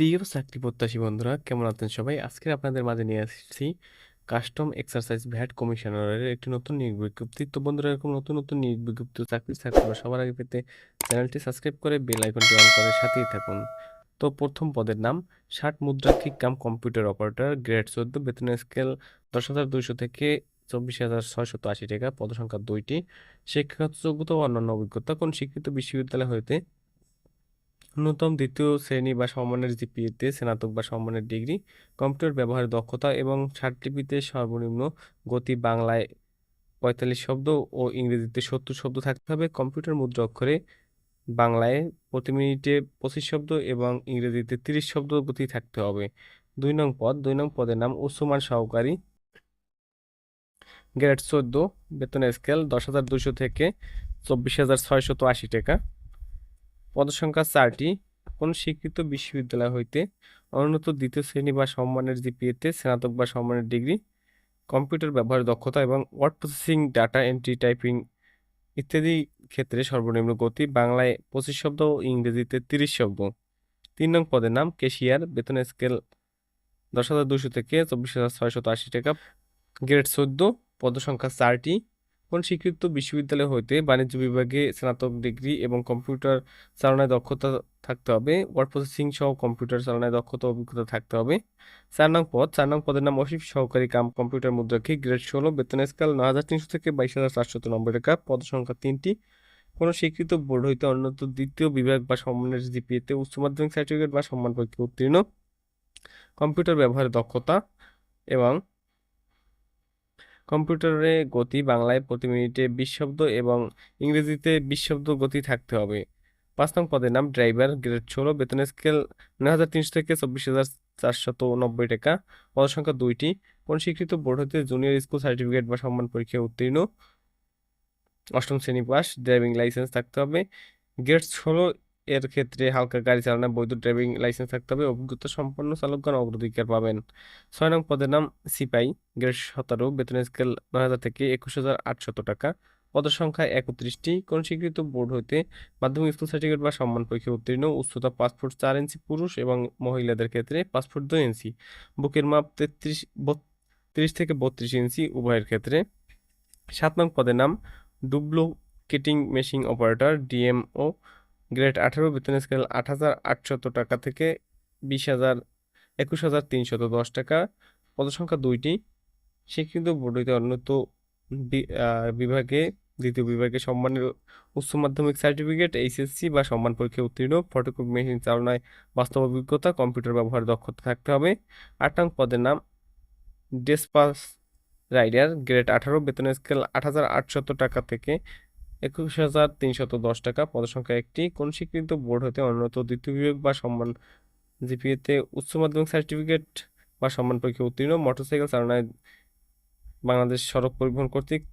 প্রিয় চাকরি প্রত্যাশী বন্ধুরা, কেমন আছেন সবাই? আজকে আপনাদের মাঝে নিয়ে আসছি কাস্টম এক্সারসাইজ ভ্যাট কমিশনারের একটি নতুন নিয়োগ বিজ্ঞপ্তি। তো বন্ধুরা, এরকম নতুন নতুন নিয়োগ বিজ্ঞপ্তি চাকরি চাকরি সবার আগে পেতে চ্যানেলটি সাবস্ক্রাইব করে বেল আইকনটি অন করে সাথেই থাকুন। তো প্রথম পদের নাম, ষাট মুদ্রা মুদ্রাক্ষিক কাম কম্পিউটার অপারেটর, গ্রেড চোদ্দ বেতনের স্কেল দশ হাজার দুইশো থেকে চব্বিশ হাজার ছয়শত আশি টাকা, পদসংখ্যা দুইটি, শিক্ষাগত যোগ্যতা ও অন্যান্য অভিজ্ঞতা। কোন শিক্ষিত বিশ্ববিদ্যালয় হইতে ন্যূনতম দ্বিতীয় শ্রেণি বা সমমানের জিপিএতে স্নাতক বা সমমানের ডিগ্রি, কম্পিউটার ব্যবহারের দক্ষতা এবং ষাটলিপিতে সর্বনিম্ন গতি বাংলায় পঁয়তাল্লিশ শব্দ ও ইংরেজিতে সত্তর শব্দ থাকতে হবে। কম্পিউটার মুদ্রা অক্ষরে বাংলায় প্রতি মিনিটে পঁচিশ শব্দ এবং ইংরেজিতে তিরিশ শব্দ গতি থাকতে হবে। দুই নং পদ, দুই নং পদের নাম উসমান সহকারী। গ্রেড চোদ্দ বেতনের স্কেল দশ হাজার দুশো থেকে চব্বিশ হাজার ছয়শত আশি টাকা। পদসংখ্যা চারটি, কোন স্বীকৃত বিশ্ববিদ্যালয় হইতে অনুন্নত দ্বিতীয় শ্রেণি বা সম্মানের জিপিএতে স্নাতক বা সম্মানের ডিগ্রি, কম্পিউটার ব্যবহারের দক্ষতা এবং word processing, data entry, typing ইত্যাদি ক্ষেত্রে সর্বনিম্ন গতি, বাংলায় পঁচিশ শব্দ ও ইংরেজিতে তিরিশ শব্দ। তিন নং পদের নাম কেশিয়ার বেতনের স্কেল দশ হাজার দুশো থেকে চব্বিশ হাজার ছয়শত আশি টাকা। গ্রেড চোদ্দ, পদসংখ্যা চারটি কোন স্বীকৃত বিশ্ববিদ্যালয় হইতে বাণিজ্য বিভাগে স্নাতক ডিগ্রি এবং কম্পিউটার চালনায় দক্ষতা থাকতে হবে। ওয়ার্ড প্রসেসিং সহ কম্পিউটার চালনায় দক্ষতা অভিজ্ঞতা থাকতে হবে। চার নং পদ, চার নং পদের নাম অসিফ সহকারী কাম কম্পিউটার মুদ্রাক্ষী গ্রেড ষোলো বেতন স্কেল নয় হাজার তিনশো থেকে বাইশ হাজার চারশত নব্বই টাকা। পদ সংখ্যা তিনটি। কোনো স্বীকৃত বোর্ড হইতে অন্যত দ্বিতীয় বিভাগ বা সম্মানের জিপিএতে উচ্চ মাধ্যমিক সার্টিফিকেট বা সম্মান পরীক্ষা উত্তীর্ণ। কম্পিউটার ব্যবহারের দক্ষতা এবং কম্পিউটারে গতি বাংলায় প্রতি মিনিটে বিশ শব্দ এবং ইংরেজিতে বিশ শব্দ গতি থাকতে হবে। পাঁচ নং পদের নাম ড্রাইভার, গ্রেড ষোলো, বেতনের স্কেল নয় হাজার তিনশো থেকে চব্বিশ হাজার চারশত নব্বই টাকা। পদ সংখ্যা দুইটি। কোন স্বীকৃত বোর্ড হতে জুনিয়র স্কুল সার্টিফিকেট বা সম্মান পরীক্ষায় উত্তীর্ণ? অষ্টম শ্রেণি পাস ড্রাইভিং লাইসেন্স থাকতে হবে। গ্রেড ষোলো এর ক্ষেত্রে হালকা গাড়ি চালানো, বৈধ ড্রাইভিং লাইসেন্স থাকতে হবে। অভিজ্ঞতা সম্পন্ন চালকগণ অগ্রাধিকার পাবেন। ছয় নং পদের নাম সিপাই, গ্রেড সতেরো বেতনের স্কেল নয় হাজার থেকে একুশ হাজার আটশত টাকা। পদের সংখ্যা একত্রিশটি। কোন স্বীকৃত বোর্ড হইতে মাধ্যমিক স্কুল সার্টিফিকেট বা সম্মান পরীক্ষা উত্তীর্ণ, উচ্চতা ফুট চার ইঞ্চি পুরুষ এবং মহিলাদের ক্ষেত্রে ফুট দুই ইঞ্চি। বুকের মাপ তেত্রিশ, বত্রিশ থেকে বত্রিশ ইঞ্চি উভয়ের ক্ষেত্রে। সাত নং পদের নাম duplicating machine operator, DMO. Grade আঠারো, বেতন স্কেল আট হাজার আটশত টাকা থেকে বিশ হাজার, একুশ হাজার তিনশত দশ টাকা। পদসংখ্যা দুইটি। স্বীকৃত বোর্ড হইতে অন্যত বিভাগে, দ্বিতীয় বিভাগে সম্মানের উচ্চ মাধ্যমিক সার্টিফিকেট, এইচএসসি বা সম্মান পরীক্ষায় উত্তীর্ণ। ফটোকপি মেশিন চালনায় বাস্তব অভিজ্ঞতা, কম্পিউটার ব্যবহার দক্ষতা থাকতে হবে। আট নং পদের নাম, ডেসপাস রাইডার, গ্রেড আঠারো বেতনের স্কেল আট হাজার আটশত টাকা থেকে একুশ হাজার তিনশত দশ টাকা। পদসংখ্যা একটি। কোন স্বীকৃত বোর্ড হতে অন্যত দ্বিতীয় বিভাগ বা সম্মান জিপিএতে উচ্চ মাধ্যমিক সার্টিফিকেট বা সম্মান পরীক্ষা উত্তীর্ণ? মোটরসাইকেল চালনায় বাংলাদেশ সড়ক পরিবহন কর্তৃক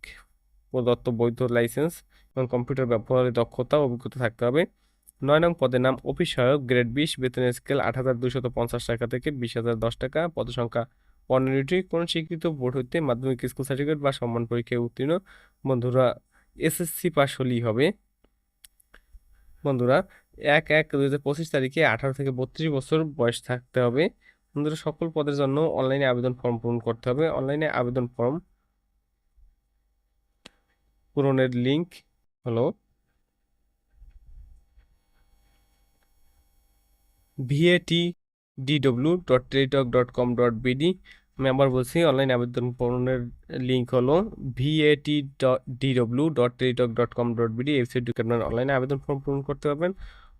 প্রদত্ত বৈধ লাইসেন্স এবং কম্পিউটার ব্যবহারের দক্ষতা অভিজ্ঞতা থাকতে হবে। নয় নং পদের নাম অফিস সহায়ক। গ্রেড বিশ। বেতনের স্কেল আট হাজার দুশত পঞ্চাশ টাকা থেকে বিশ হাজার দশ টাকা। পদসংখ্যা পনেরোটি। কোন স্বীকৃত বোর্ড হইতে মাধ্যমিক স্কুল সার্টিফিকেট বা সম্মান পরীক্ষায় উত্তীর্ণ? বন্ধুরা এসএসসি পাস হলেই হবে। বন্ধুরা, এক এক দুই হাজার পঁচিশ তারিখে আঠারো থেকে বত্রিশ বছর বয়স থাকতে হবে। বন্ধুরা, সকল পদের জন্য অনলাইনে আবেদন ফর্ম পূরণ করতে হবে। অনলাইনে আবেদন ফর্ম পূরণের লিঙ্ক হলো VAT DW dot Teletalk dot com dot BD আমি আবার বলছি অনলাইন আবেদন পূরণের লিঙ্ক হলো VAT DW dot Teletalk dot com dot BD website আপনার অনলাইনে আবেদন ফর্ম পূরণ করতে পারবেন।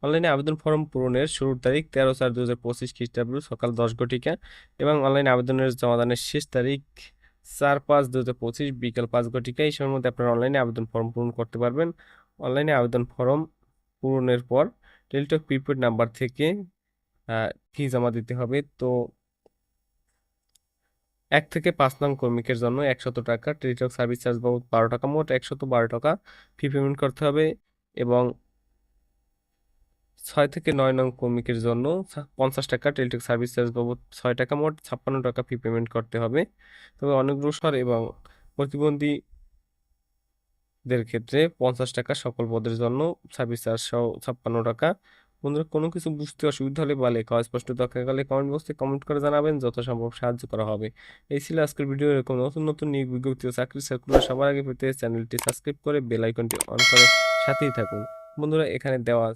অনলাইনে আবেদন ফর্ম পূরণের শুরুর তারিখ তেরো চার দু হাজার পঁচিশ খ্রিস্টাব্দ, সকাল দশ ঘটিকা এবং অনলাইন আবেদনের জমাদানের শেষ তারিখ চার পাঁচ দু হাজার পঁচিশ বিকাল পাঁচ ঘটিকা, এই সময়ের মধ্যে আপনারা অনলাইনে আবেদন ফর্ম পূরণ করতে পারবেন। অনলাইনে আবেদন ফর্ম পূরণের পর টেলিটক প্রিপেড নাম্বার থেকে ফি জমা দিতে হবে। তো এক থেকে পাঁচ নং কর্মীকের জন্য একশত টাকা, টেলিটক সার্ভিস চার্জ বাবদ বারো টাকা মোট, একশত বারো টাকা ফি পেমেন্ট করতে হবে এবং ছয় থেকে নয় নং কর্মীকের জন্য পঞ্চাশ টাকা, টেলিটক সার্ভিস চার্জ বাবদ ছয় টাকা মোট, ছাপ্পান্ন টাকা ফি পেমেন্ট করতে হবে। তবে অনগ্রসর এবং প্রতিবন্ধীদের ক্ষেত্রে পঞ্চাশ টাকা সকল পদের জন্য সার্ভিস চার্জ সহ ছাপ্পান্ন টাকা। বন্ধুরা, কোনো কিছু বুঝতে অসুবিধা হলে বলে। লেখা স্পষ্ট দেখা গেলে কমেন্ট বক্সে কমেন্ট করে জানাবেন, যথাসম্ভব সাহায্য করা হবে। এই ছিল আজকের ভিডিও এরকম নতুন নতুন নিয়োগ বিজ্ঞপ্তি ও চাকরি সার্কুলার সবার আগে পেতে চ্যানেলটি সাবস্ক্রাইব করে বেল আইকনটি অন করে সাথেই থাকুন। বন্ধুরা, এখানে দেওয়া